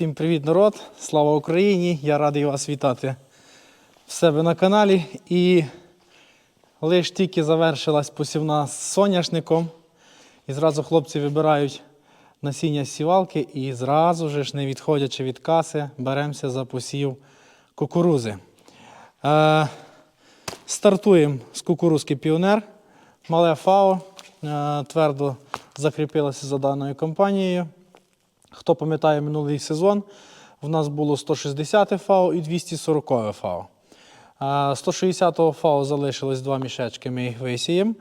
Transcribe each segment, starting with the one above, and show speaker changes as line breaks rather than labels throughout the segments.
Всім привіт, народ! Слава Україні! Я радий вас вітати в себе на каналі. І лише тільки завершилась посівна з соняшником. І зразу хлопці вибирають насіння сівалки і зразу ж, не відходячи від каси, беремося за посів кукурузи. Е, стартуємо з кукурузки Піонер. Мале ФАО е, твердо закріпилося за даною компанією. Хто пам'ятає минулий сезон, в нас було 160 ФАО і 240 ФАО. 160 ФАО залишилось два мішечки, ми їх висіємо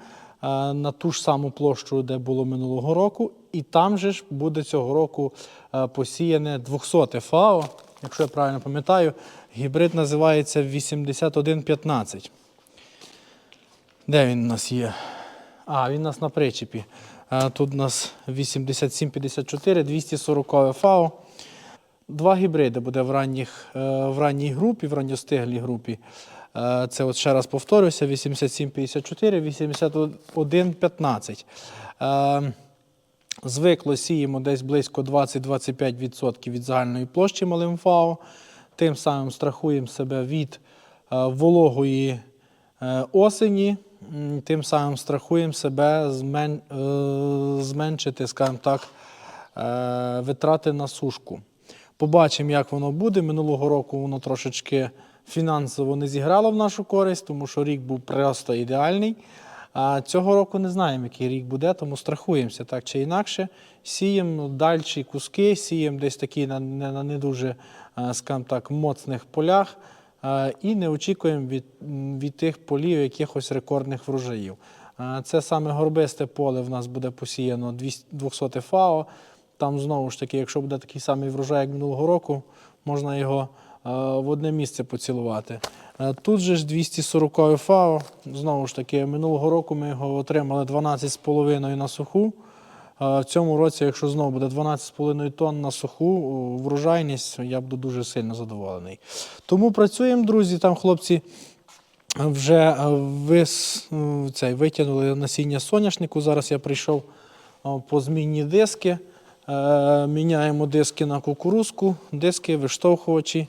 на ту ж саму площу, де було минулого року. І там же ж буде цього року посіяне 200 ФАО. Якщо я правильно пам'ятаю, гібрид називається 8115. Де він у нас є? А, він у нас на причепі. Тут у нас 8754, 240 ФАО. Два гібриди буде в, ранніх, е, в ранній групі, в ранньостиглій групі. Е, Це от ще раз повторюся: 8754, 8115. Е, Звикло сіємо десь близько 20-25% від загальної площі малим ФАО. Тим самим страхуємо себе від вологої осені, тим самим страхуємо себе змен, е, зменшити, скажімо так, е, витрати на сушку. Побачимо, як воно буде. Минулого року воно трошечки фінансово не зіграло в нашу користь, тому що рік був просто ідеальний. А цього року не знаємо, який рік буде, тому страхуємося так чи інакше. Сіємо дальші куски, сіємо десь такі на не, дуже, е, скажімо так, моцних полях і не очікуємо від, від тих полів якихось рекордних врожаїв. Це саме горбисте поле в нас буде посіяно 200 200 ФАО. Там знову ж таки, якщо буде такий самий врожай, як минулого року, можна його е, в одне місце поцілувати. Е, Тут же ж 240 ФАО. Знову ж таки, минулого року ми його отримали 12,5 на суху. В цьому році, якщо знову буде 12,5 тонн на суху, врожайність, я буду дуже сильно задоволений. Тому працюємо, друзі. Там хлопці вже е, вис, цей, витягнули насіння соняшнику. Зараз я прийшов по змінні диски. Е, Міняємо диски на кукурузку, диски, виштовхувачі.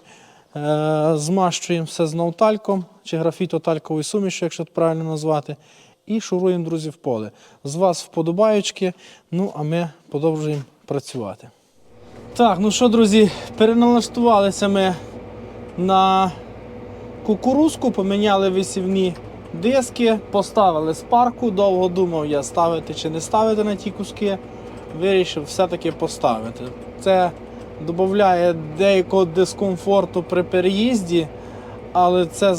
Е, Змащуємо все знов тальком чи графітотальковою сумішю, якщо правильно назвати. І шуруємо, друзі, в поле. З вас вподобаючки, ну а ми продовжуємо працювати. Так, ну що, друзі, переналаштувалися ми на кукурузку, поміняли висівні диски, поставили спарку. Довго думав я ставити чи не ставити на ті куски. Вирішив все-таки поставити. Це додає деякого дискомфорту при переїзді, але це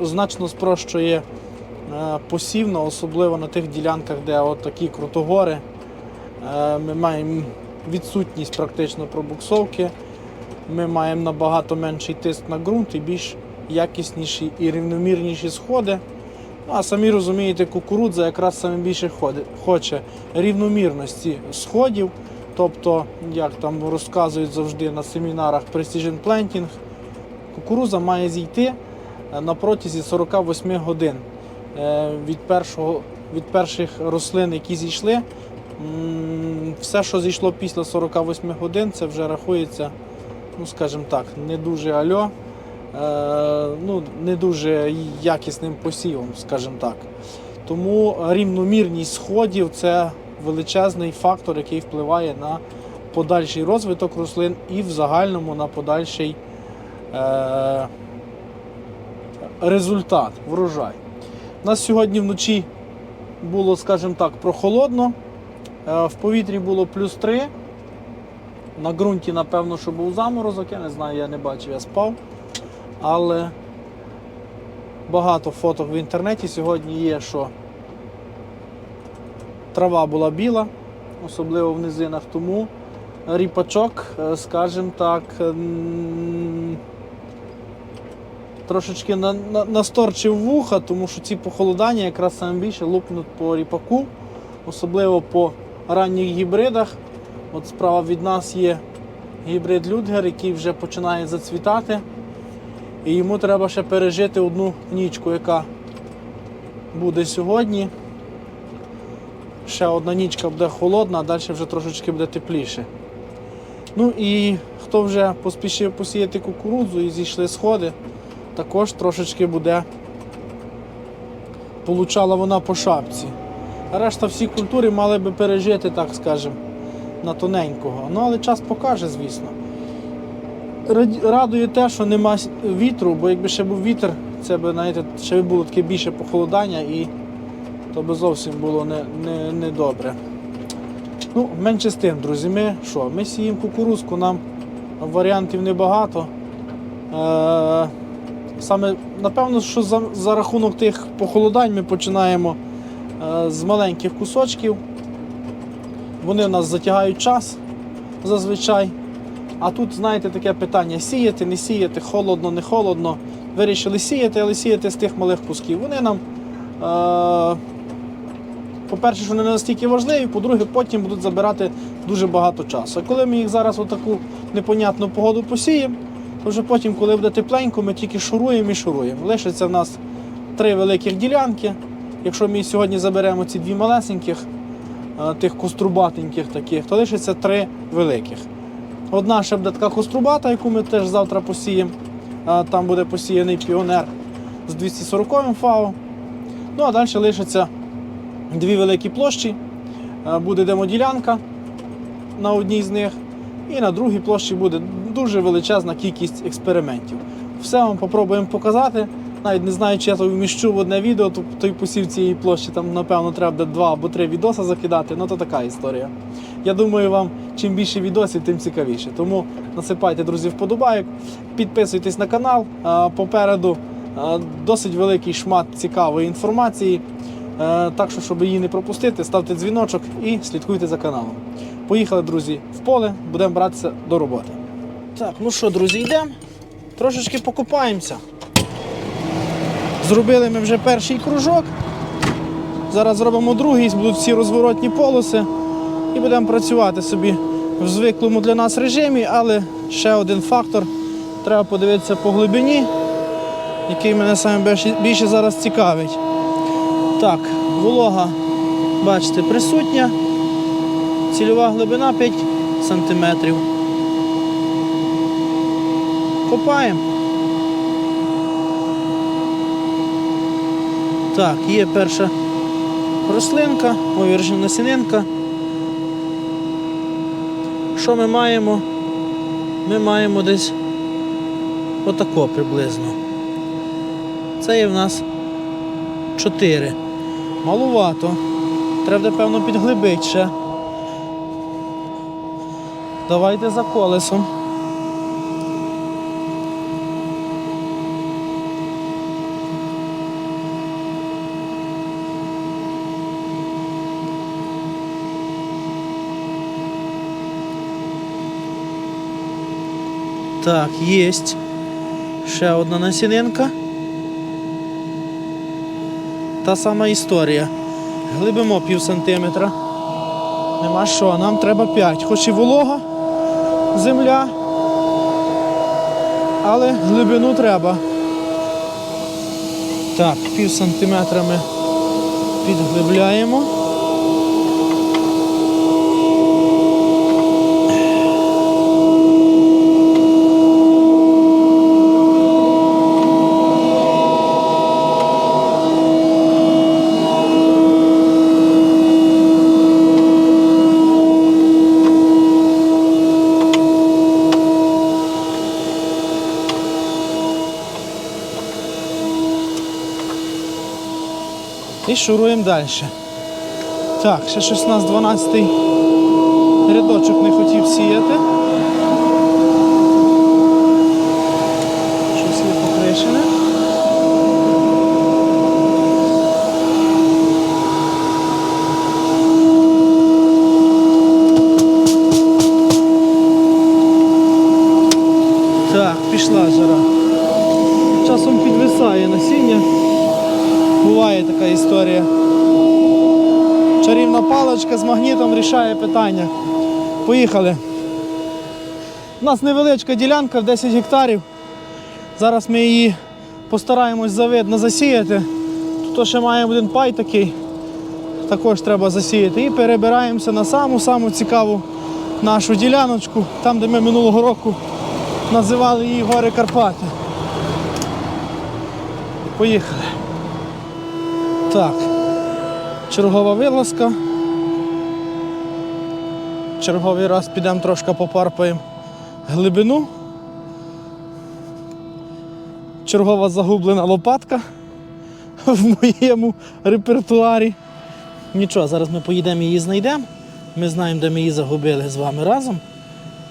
значно спрощує е, посівно, особливо на тих ділянках, де от такі крутогори. Е, Ми маємо відсутність практично пробуксовки. Ми маємо набагато менший тиск на ґрунт і більш якісніші і рівномірніші сходи. Ну, а самі розумієте, кукурудза якраз саме більше хоче рівномірності сходів. Тобто, як там розказують завжди на семінарах Precision Planting, кукурудза має зійти е, на протязі 48 годин від, першого, від перших рослин, які зійшли. Все, що зійшло після 48 годин, це вже рахується, ну скажімо так, не дуже альо, е, ну, не дуже якісним посівом, скажімо так. Тому рівномірність сходів це величезний фактор, який впливає на подальший розвиток рослин і в загальному на подальший е, результат, врожай. У нас сьогодні вночі було, скажімо так, прохолодно. Е, В повітрі було плюс 3. На ґрунті, напевно, що був заморозок, я не знаю, я не бачив, я спав. Але багато фоток в інтернеті сьогодні є, що трава була біла, особливо в низинах, тому ріпачок, е, скажімо так, трошечки на, на, насторчив вуха, тому що ці похолодання якраз саме більше лупнуть по ріпаку, особливо по ранніх гібридах. От справа від нас є гібрид Людгер, який вже починає зацвітати. І йому треба ще пережити одну нічку, яка буде сьогодні. Ще одна нічка буде холодна, а далі вже трошечки буде тепліше. Ну і хто вже поспішив посіяти кукурудзу і зійшли сходи, також трошечки буде получала вона по шапці. Решта всі культури мали би пережити, так скажемо, на тоненького. Ну але час покаже, звісно. Радує те, що нема вітру, бо якби ще був вітер, це б, знаєте, ще було таке більше похолодання і то би зовсім було не, не, не добре. Ну, менше з тим, друзі, ми що? Ми сіємо кукурузку, нам варіантів небагато. Е, саме, напевно, що за, за рахунок тих похолодань ми починаємо е, з маленьких кусочків. Вони в нас затягають час зазвичай. А тут, знаєте, таке питання: сіяти, не сіяти, холодно, не холодно. Вирішили сіяти, але сіяти з тих малих кусків. Вони нам, е, по-перше, що не настільки важливі, по-друге, потім будуть забирати дуже багато часу. А коли ми їх зараз у таку непонятну погоду посіємо, вже потім, коли буде тепленько, ми тільки шуруємо і шуруємо. Лишиться в нас три великих ділянки. Якщо ми сьогодні заберемо ці дві малесеньких, е, тих кострубатеньких таких, то лишиться три великих. Одна ще буде така кострубата, яку ми теж завтра посіємо. Там буде посіяний піонер з 240 фау. Ну а далі лишиться дві великі площі. А, Буде демоділянка на одній з них. І на другій площі буде дуже величезна кількість експериментів. Все вам попробуємо показати. Навіть не знаю, чи я то вміщу в одне відео, то той посів цієї площі, там, напевно, треба два або три відоси закидати. Ну то така історія. Я думаю, вам чим більше відосів, тим цікавіше. Тому насипайте, друзі, вподобайок, підписуйтесь на канал. Попереду досить великий шмат цікавої інформації. Е, Так що, щоб її не пропустити, ставте дзвіночок і слідкуйте за каналом. Поїхали, друзі, в поле, будемо братися до роботи. Так, ну що, друзі, йдемо. Трошечки покопаємося. Зробили ми вже перший кружок. Зараз зробимо другий, будуть всі розворотні полоси і будемо працювати собі в звиклому для нас режимі, але ще один фактор. Треба подивитися по глибині, який мене саме більше, зараз цікавить. Так, волога, бачите, присутня. Цільова глибина 5 см. Копаємо. Так, є перша рослинка, вірніше, насінинка. Що ми маємо? Ми маємо десь отако приблизно. Це є в нас 4. Малувато. Треба, певно, підглибити ще. Давайте за колесом. Так, єсть. Ще одна насінинка. Та сама історія. Глибимо пів сантиметра. Нема що, нам треба 5. Хоч і волога, земля, але глибину треба. Так, пів сантиметра ми підглибляємо. І шуруємо далі. Так, ще 16-12 рядочок не хотів сіяти. Щось є покришене. Так, пішла жара. Часом підвисає насіння. Буває така історія. Чарівна паличка з магнітом рішає питання. Поїхали. У нас невеличка ділянка в 10 гектарів. Зараз ми її постараємось завидно засіяти. Тут ще маємо один пай такий. Також треба засіяти. І перебираємося на саму-саму цікаву нашу діляночку, там, де ми минулого року називали її Гори Карпати. Поїхали. Так. Чергова вилазка. Черговий раз підемо трошки попарпаємо глибину. Чергова загублена лопатка в моєму репертуарі. Нічого, зараз ми поїдемо її знайдемо. Ми знаємо, де ми її загубили з вами разом.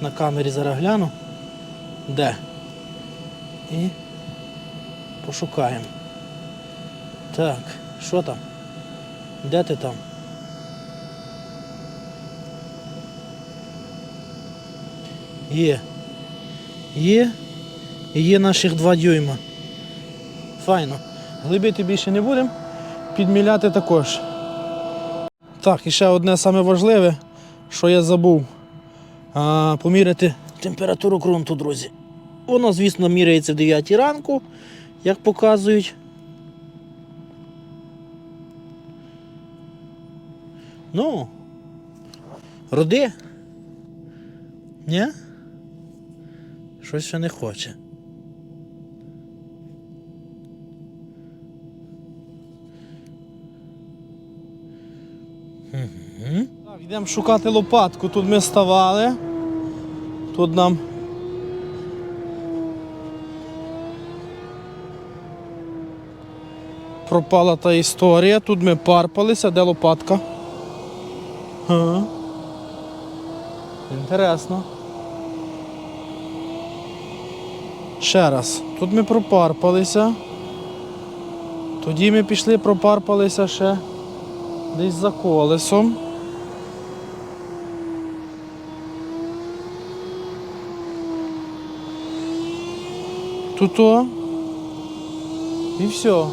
На камері зараз гляну. Де? І пошукаємо. Так, що там? Де ти там? Є. Є. І є наших два дюйма. Файно. Глибити більше не будемо. Підміляти також. Так, і ще одне саме важливе, що я забув. А, поміряти температуру ґрунту, друзі. Воно, звісно, міряється в 9 ранку, як показують. Ну, роди. Ні? Щось ще не хоче. Так, йдемо шукати лопатку. Тут ми ставали. Тут нам. Пропала та історія. Тут ми парпалися, де лопатка. Ага. Інтересно. Ще раз. Тут ми пропарпалися. Тоді ми пішли, пропарпалися ще десь за колесом. Тут о. І все.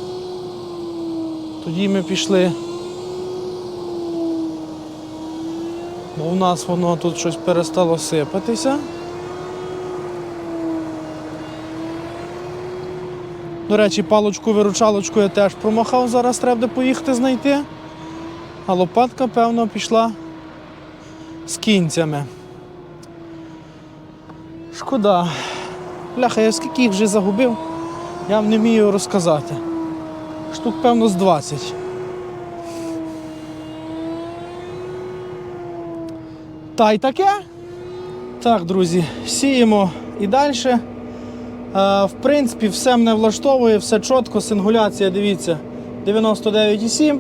Тоді ми пішли. Бо у нас воно тут щось перестало сипатися. До речі, палочку-виручалочку я теж промахав, зараз треба буде поїхати знайти. А лопатка, певно, пішла з кінцями. Шкода. Бляха, я скільки їх вже загубив, я вам не вмію розказати. Штук, певно, з 20. Та й таке. Так, друзі, сіємо і далі. Е, В принципі, все мене влаштовує, все чітко, сингуляція, дивіться, 99,7,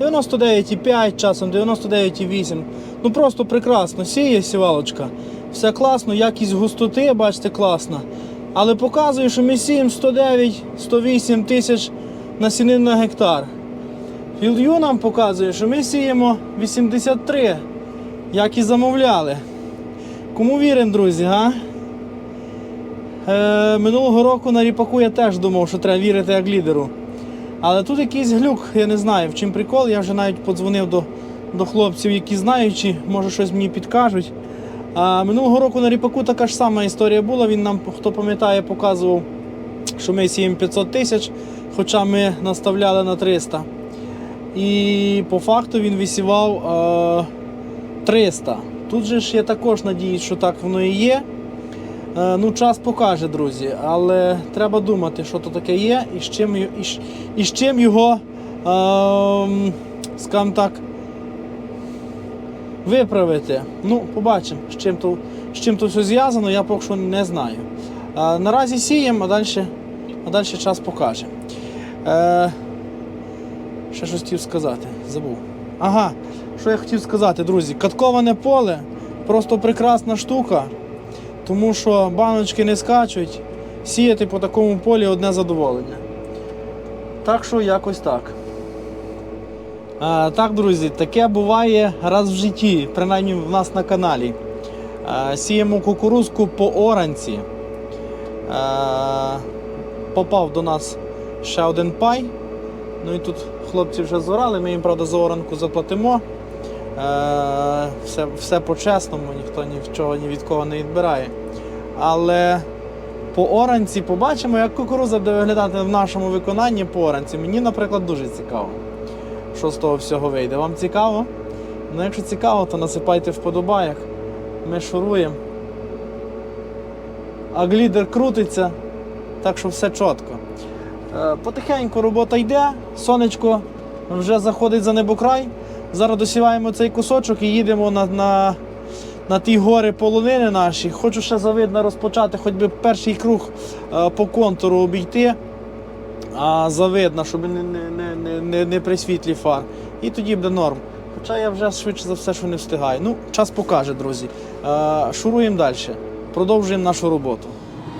99,5, часом 99,8. Ну просто прекрасно. Сіє сівалочка. Все класно, якість густоти, бачите, класна. Але показує, що ми сіємо 109-108 тисяч насінин на гектар. Філдю нам показує, що ми сіємо 83, як і замовляли. Кому віримо, друзі, га? Е, минулого року на ріпаку я теж думав, що треба вірити як лідеру. Але тут якийсь глюк, я не знаю, в чим прикол. Я вже навіть подзвонив до, до хлопців, які знаючи, може щось мені підкажуть. А минулого року на ріпаку така ж сама історія була. Він нам, хто пам'ятає, показував, що ми сіємо 500 тисяч, хоча ми наставляли на 300. І по факту він висівав е, 300. Тут же ж я також надіюсь, що так воно і є. Е, Ну, час покаже, друзі, але треба думати, що то таке є і з чим, і, і з чим його, ем, скажімо так, виправити. Ну, побачимо, з чим то, з чим то все зв'язано, я поки що не знаю. Е, наразі сіємо, а далі, а далі час покаже. Е, ще щось хотів сказати, забув. Ага, що я хотів сказати, друзі, катковане поле просто прекрасна штука. Тому що баночки не скачуть, сіяти по такому полі одне задоволення. Так що якось так. А, так, друзі, таке буває раз в житті, принаймні в нас на каналі. А, сіємо кукурузку по оранці. А, попав до нас ще один пай. Ну і тут хлопці вже зорали, ми їм, правда, за оранку заплатимо. Е, все, все по-чесному, ніхто нічого ні від кого не відбирає. Але по оранці побачимо, як кукуруза буде виглядати в нашому виконанні по оранці. Мені, наприклад, дуже цікаво, що з того всього вийде. Вам цікаво? Ну, якщо цікаво, то насипайте вподобайок. Ми шуруємо. А глідер крутиться, так що все чітко. Е, Потихеньку робота йде, сонечко вже заходить за небокрай. Зараз досіваємо цей кусочок і їдемо на, на, на ті гори полонини наші. Хочу ще завидно розпочати, хоч би перший круг е, по контуру обійти, а завидно, щоб не, не, не, не, не, при світлі фар. І тоді буде норм. Хоча я вже швидше за все, що не встигаю. Ну, час покаже, друзі. Е, шуруємо далі. Продовжуємо нашу роботу.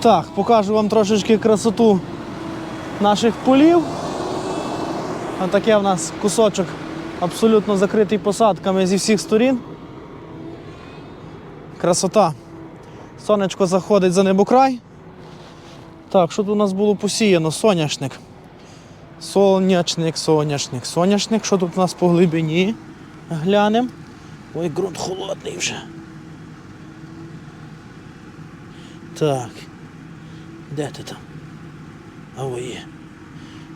Так, покажу вам трошечки красоту наших полів. А таке в нас кусочок абсолютно закритий посадками зі всіх сторін. Красота. Сонечко заходить за небокрай. Так, що тут у нас було посіяно? Соняшник. Соняшник, соняшник, соняшник. Що тут у нас по глибині? Глянемо. Ой, ґрунт холодний вже. Так. Де ти там? А ой є.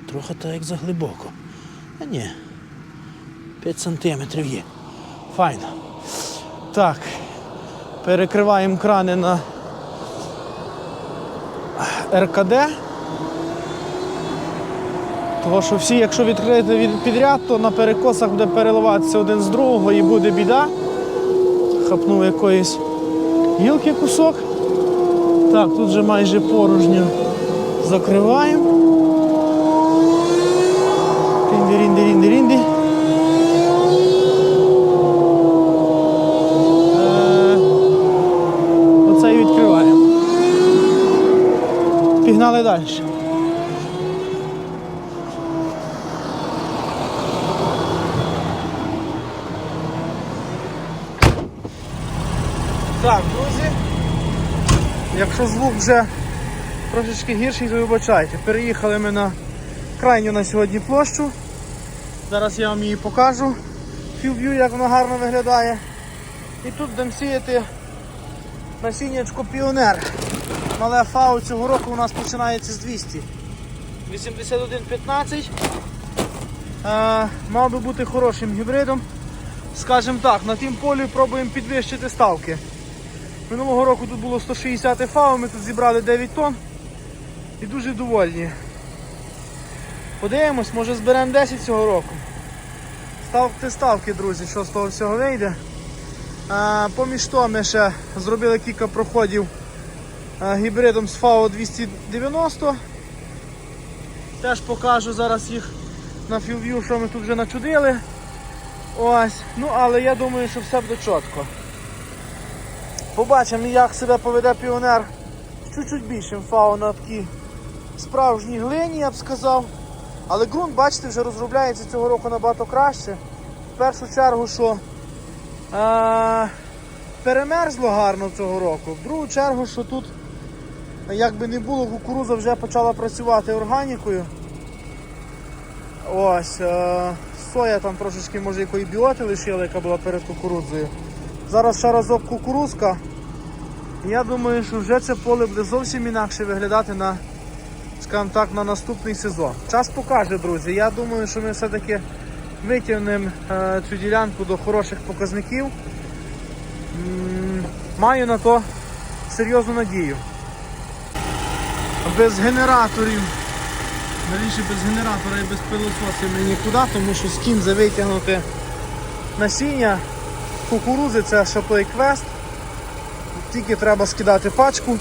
Трохи так як заглибоко. А ні. 5 сантиметрів є. Файно. Так. Перекриваємо крани на РКД. Тому що всі, якщо відкрити від- підряд, то на перекосах буде переливатися один з другого і буде біда. Хапнув якоїсь гілки кусок. Так, тут вже майже порожньо закриваємо. Рінді-рінді-рінді-рінді. Е, Оце і відкриваємо. Пігнали далі. Так, друзі. Якщо звук вже трошечки гірший, то вибачайте. Переїхали ми на крайню на сьогодні площу. Зараз я вам її покажу. Філв'ю, як вона гарно виглядає. І тут будемо сіяти насіннячко піонер. Мале фау цього року у нас починається з 200. 81,15. Е, мав би бути хорошим гібридом. Скажімо так, на тім полі пробуємо підвищити ставки. Минулого року тут було 160 фау, ми тут зібрали 9 тонн і дуже довольні. Подивимось, може зберемо 10 цього року. Ставте ставки, друзі, що з того всього вийде. А, поміж то ми ще зробили кілька проходів гібридом з FAO 290. Теж покажу зараз їх на філв'ю, що ми тут вже начудили. Ось. Ну, але я думаю, що все буде чітко. Побачимо, як себе поведе піонер з чуть-чуть більшим фау на такій справжній глині, я б сказав. Але ґрунт, бачите, вже розробляється цього року набагато краще. В першу чергу, що е, перемерзло гарно цього року. В другу чергу, що тут, як би не було, кукуруза вже почала працювати органікою. Ось, е, соя там трошечки може якої біоти лишила, яка була перед кукурудзою. Зараз ще разок кукурузка. Я думаю, що вже це поле буде зовсім інакше виглядати на, скажімо так, на наступний сезон. Час покаже, друзі. Я думаю, що ми все-таки витягнемо е, цю ділянку до хороших показників. Маю на то серйозну надію. Без генераторів, навіщо без генератора і без пилососів ми нікуди, тому що з кінза витягнути насіння кукурузи це той квест. Тільки треба скидати пачку,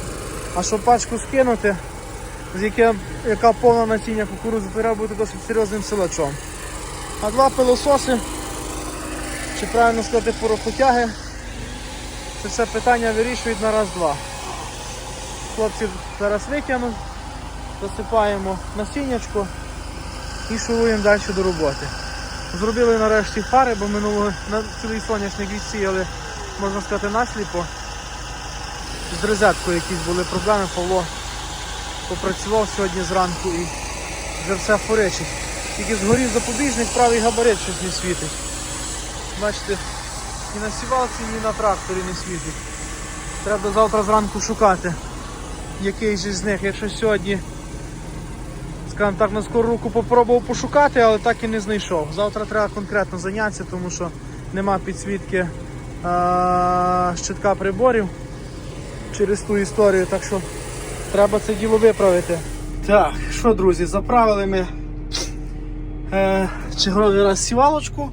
а щоб пачку скинути, з яке, яка повна насіння кукурузи, треба бути досить серйозним силачом. А два пилососи, чи правильно сказати порохотяги, це все питання вирішують на раз-два. Хлопці зараз витягнуть, засипаємо насіннячко і шуруємо далі до роботи. Зробили нарешті фари, бо минулого на цілий соняшник відсіяли, можна сказати, насліпо. З розеткою якісь були проблеми, Павло попрацював сьогодні зранку і вже все форечить. Тільки згорів запобіжник, правий габарит щось не світить. Бачите, ні на сівалці, ні на тракторі не світить. Треба завтра зранку шукати, який же з них, якщо сьогодні скажімо так, на скору руку попробував пошукати, але так і не знайшов. Завтра треба конкретно зайнятися, тому що нема підсвітки а, щитка приборів через ту історію, так що треба це діло виправити. Так, що, друзі, заправили ми е, черговий раз сівалочку.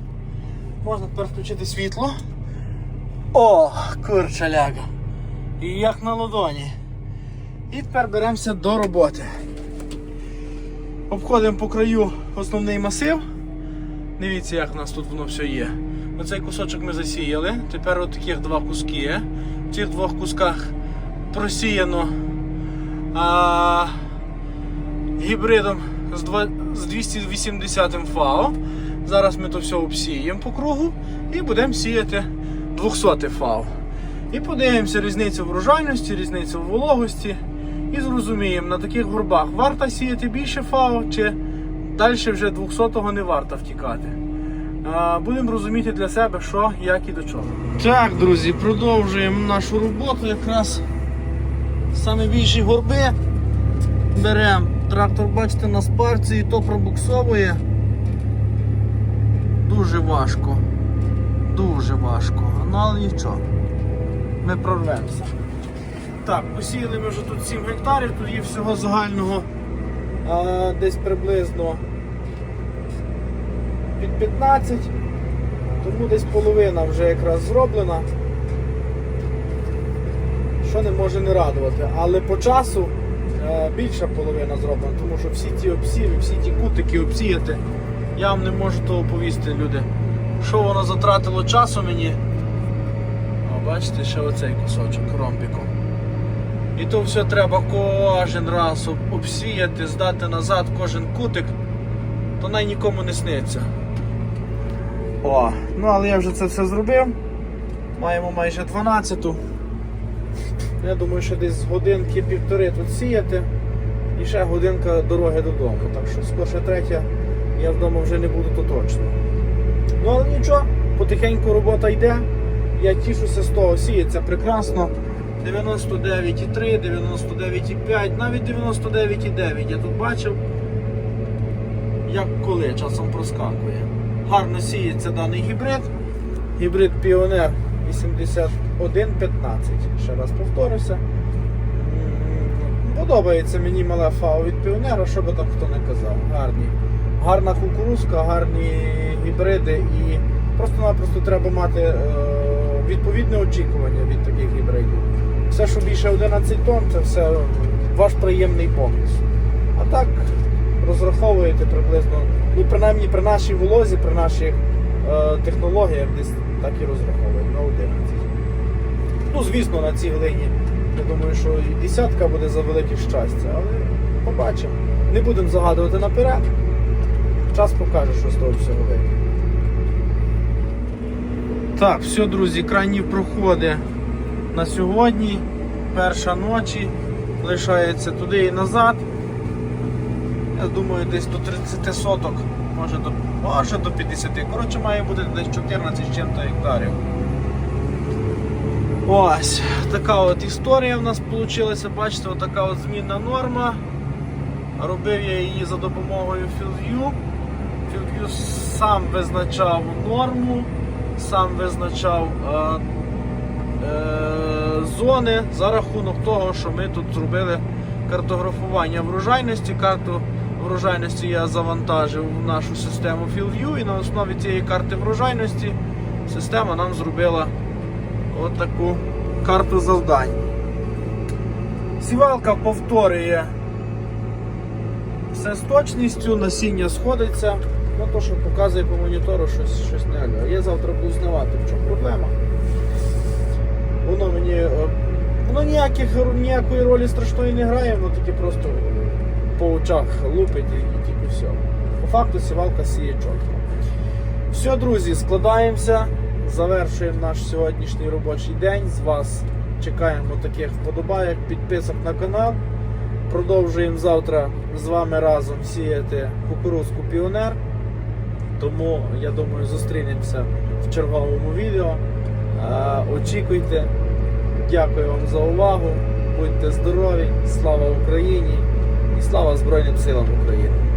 Можна тепер включити світло. О, курчаляга. І як на ладоні. І тепер беремося до роботи. Обходимо по краю основний масив. Дивіться, як в нас тут воно все є. Оцей кусочок ми засіяли. Тепер от таких два куски. В цих двох кусках просіяно а, гібридом з, два, з 280 ФАО. Зараз ми то все обсіємо по кругу і будемо сіяти 200 ФАО. І подивимося різницю в врожайності, різницю в вологості. І зрозуміємо, на таких горбах варто сіяти більше ФАО, чи далі вже 200-го не варто втікати. Будемо розуміти для себе, що, як і до чого. Так, друзі, продовжуємо нашу роботу. Якраз саме більші горби беремо. Трактор, бачите, на спарці і то пробуксовує. Дуже важко. Дуже важко. Ну але нічого. Ми прорвемося. Так, посіяли ми вже тут 7 гектарів, тут є всього загального а, десь приблизно під 15, тому десь половина вже якраз зроблена. Що не може не радувати. Але по часу е, більша половина зроблена, тому що всі ті обсіви, всі ті кутики обсіяти, я вам не можу того повісти, люди. Що воно затратило часу мені? Бачите, ще оцей кусочок ромбіком. І то все треба кожен раз обсіяти, здати назад кожен кутик, то най нікому не сниться. О, ну але я вже це все зробив. Маємо майже 12-ту. Я думаю, що десь годинки півтори тут сіяти і ще годинка дороги додому. Так що скорше третя я вдома вже не буду, то точно. Ну але нічого, потихеньку робота йде. Я тішуся з того, сіється прекрасно. 99,3, 99,5, навіть 99,9 я тут бачив, як коли часом проскакує. Гарно сіється даний гібрид. Гібрид Піонер 8115. Ще раз повторюся. Подобається мені мале фау від Піонера, що би там хто не казав. Гарні. Гарна кукурузка, гарні гібриди і просто-напросто треба мати е, відповідне очікування від. Все, що більше 11 тонн, це все ваш приємний бонус. А так розраховуєте приблизно, ну принаймні при нашій волозі, при наших е, технологіях десь так і розраховуємо на 11. Ну, звісно, на цій глині. Я думаю, що і десятка буде за велике щастя, але побачимо. Не будемо загадувати наперед. Час покаже, що з того всього вийде. Так, все, друзі, крайні проходи на сьогодні. Перша ночі. Лишається туди і назад. Я думаю, десь до 30 соток, може до, може до 50. Коротше, має бути десь 14 з чим-то гектарів. Ось, така от історія в нас вийшла. Бачите, така от змінна норма. Робив я її за допомогою FieldView. FieldView сам визначав норму, сам визначав е, зони за рахунок того, що ми тут зробили картографування врожайності. Карту врожайності я завантажив в нашу систему FieldView і на основі цієї карти врожайності система нам зробила от таку карту завдань. Сівалка повторює все з точністю, насіння сходиться. Ну то, що показує по монітору, щось, щось не. Я завтра буду знавати, в чому проблема. Воно мені е, воно ніяких, ніякої ролі страшної не грає, воно тільки просто по очах лупить і, і тільки все. По факту сівалка сіє чітко. Все, друзі, складаємося, завершуємо наш сьогоднішній робочий день. З вас чекаємо таких вподобайок, підписок на канал. Продовжуємо завтра з вами разом сіяти кукурузку Піонер. Тому я думаю, зустрінемося в черговому відео. Очікуйте. Дякую вам за увагу. Будьте здорові, слава Україні і слава Збройним силам України.